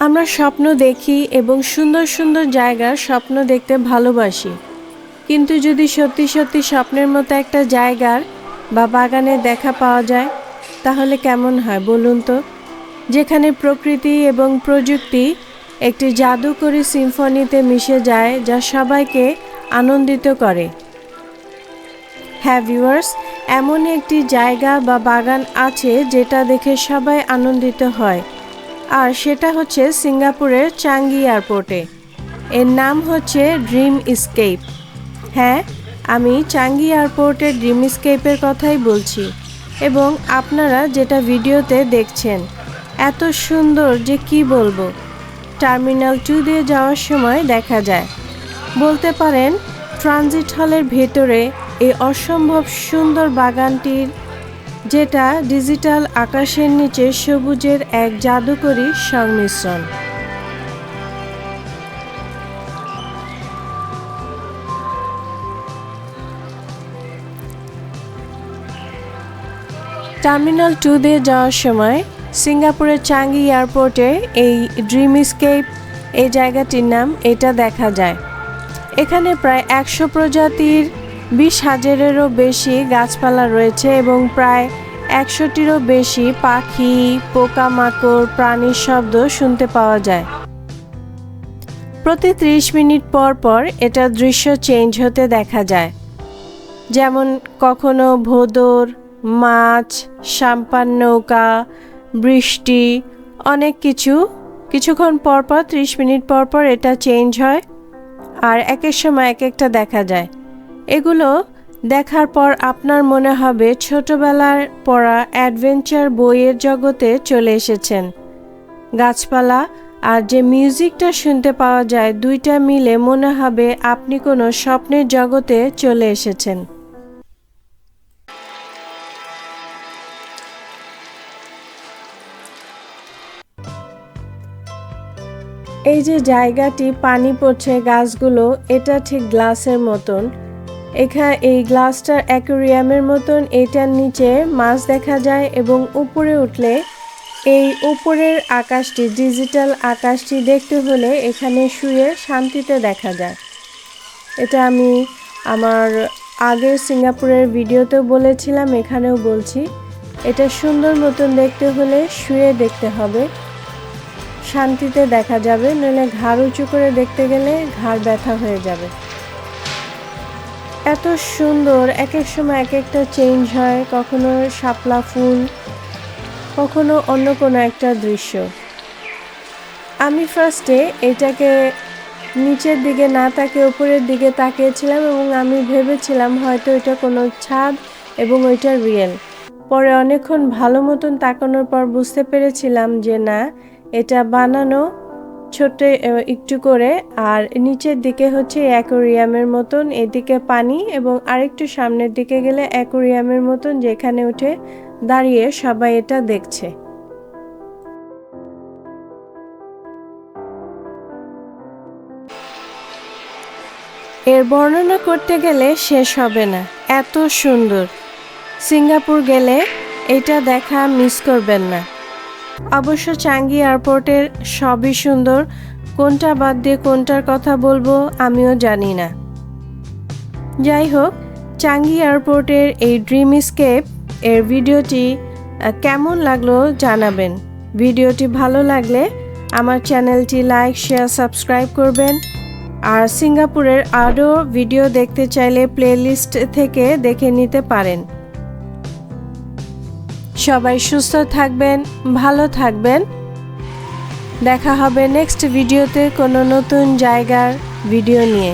আমরা স্বপ্ন দেখি এবং সুন্দর সুন্দর জায়গার স্বপ্ন দেখতে ভালোবাসি। কিন্তু যদি সত্যি সত্যি স্বপ্নের মতো একটা জায়গার বা বাগানে দেখা পাওয়া যায়, তাহলে কেমন হয় বলুন তো? যেখানে প্রকৃতি এবং প্রযুক্তি একটি জাদুকরী সিম্ফনিতে মিশে যায় যা সবাইকে আনন্দিত করে। হ্যাঁ ভিউয়ার্স, এমন একটি জায়গা বা বাগান আছে যেটা দেখে সবাই আনন্দিত হয়। আর সেটা হচ্ছে সিঙ্গাপুরের চাঙ্গি এয়ারপোর্টে। এর নাম হচ্ছে ড্রিম স্কেপ। হ্যাঁ আমি চাঙ্গি এয়ারপোর্টের ড্রিম স্কেপের কথাই বলছি এবং আপনারা যেটা ভিডিওতে দেখছেন, এত সুন্দর যে কি বলব? টার্মিনাল টু দিয়ে যাওয়ার সময় দেখা যায়। বলতে পারেন, ট্রানজিট হলের ভেতরে এই অসম্ভব সুন্দর বাগানটির যেটা ডিজিটাল আকাশের নিচে সবুজের এক জাদুকরী সংমিশ্রণ। টার্মিনাল টু দিয়ে যাওয়ার সময় সিঙ্গাপুরের চাঙ্গি এয়ারপোর্টে এই ড্রিম স্কেপ এই জায়গাটির নাম এটা দেখা যায়। এখানে প্রায় একশো প্রজাতির বিশ হাজারেরও বেশি গাছপালা রয়েছে এবং প্রায় একশোটিরও বেশি পাখি, পোকামাকড়, প্রাণীর শব্দ শুনতে পাওয়া যায়। প্রতি ত্রিশ মিনিট পর পর এটা দৃশ্য চেঞ্জ হতে দেখা যায়। যেমন কখনো ভোদর, মাছ সাম্পান নৌকা, বৃষ্টি, অনেক কিছু। কিছুক্ষণ পর পর ত্রিশ মিনিট পর পর এটা চেঞ্জ হয় আর একের সময় এক একটা দেখা যায়। এগুলো দেখার পর আপনার মনে হবে ছোটবেলার পড়া অ্যাডভেঞ্চার বইয়ের জগতে চলে এসেছেন। গাছপালা আর যে মিউজিকটা শুনতে পাওয়া যায় দুইটা মিলে মনে হবে আপনি কোনো স্বপ্নের জগতে চলে এসেছেন। এই যে জায়গাটি পানি পড়ছে গাছগুলো, এটা ঠিক গ্লাসের মতন। এখানে এই গ্লাসটার অ্যাকোরিয়ামের মতন এটার নিচে মাছ দেখা যায় এবং উপরে উঠলে এই উপরের আকাশটি, ডিজিটাল আকাশটি দেখতে হলে এখানে শুয়ে শান্তিতে দেখা যায়। এটা আমি আমার আগের সিঙ্গাপুরের ভিডিওতেও বলেছিলাম, এখানেও বলছি। এটা সুন্দর মতন দেখতে হলে শুয়ে দেখতে হবে। শান্তিতে দেখা যাবে, নইলে ঘাড় উঁচু করে দেখতে গেলে ঘাড় ব্যথা হয়ে যাবে। এত সুন্দর, এক এক সময় এক একটা চেঞ্জ হয়, কখনো শাপলা ফুল, কখনো অন্য কোনো একটা দৃশ্য। আমি ফার্স্টে এটাকে নিচের দিকে না তাকে উপরের দিকে তাকিয়েছিলাম এবং আমি ভেবেছিলাম হয়তো এটা কোনো ছাদ এবং ওইটা রিয়েল পরে অনেকক্ষণ ভালো মতন তাকানোর পর বুঝতে পেরেছিলাম যে না, এটা বানানো ছোট্ট একটু করে। আর নিচের দিকে হচ্ছে অ্যাকোরিয়ামের মতন, এদিকে পানি এবং আরেকটু সামনের দিকে গেলে অ্যাকোরিয়ামের মতন যেখানে উঠে দাঁড়িয়ে সবাই এটা দেখছে। এর বর্ণনা করতে গেলে শেষ হবে না। এত সুন্দর। সিঙ্গাপুর গেলে এটা দেখা মিস করবেন না। অবশ্য চাঙ্গি এয়ারপোর্টের সবই সুন্দর। কোনটা বাদ দিয়ে কোনটার কথা বলব আমিও জানি না। যাই হোক, চাঙ্গি এয়ারপোর্টের এই ড্রিম স্কেপ এর ভিডিওটি কেমন লাগল জানাবেন। ভিডিওটি ভালো লাগলে আমার চ্যানেলটি লাইক, শেয়ার, সাবস্ক্রাইব করবেন। আর সিঙ্গাপুরের আরও ভিডিও দেখতে চাইলে প্লেলিস্ট থেকে দেখে নিতে পারেন। সবাই সুস্থ থাকবেন ভালো থাকবেন। দেখা হবে নেক্সট ভিডিওতে কোনো নতুন জায়গার ভিডিও নিয়ে।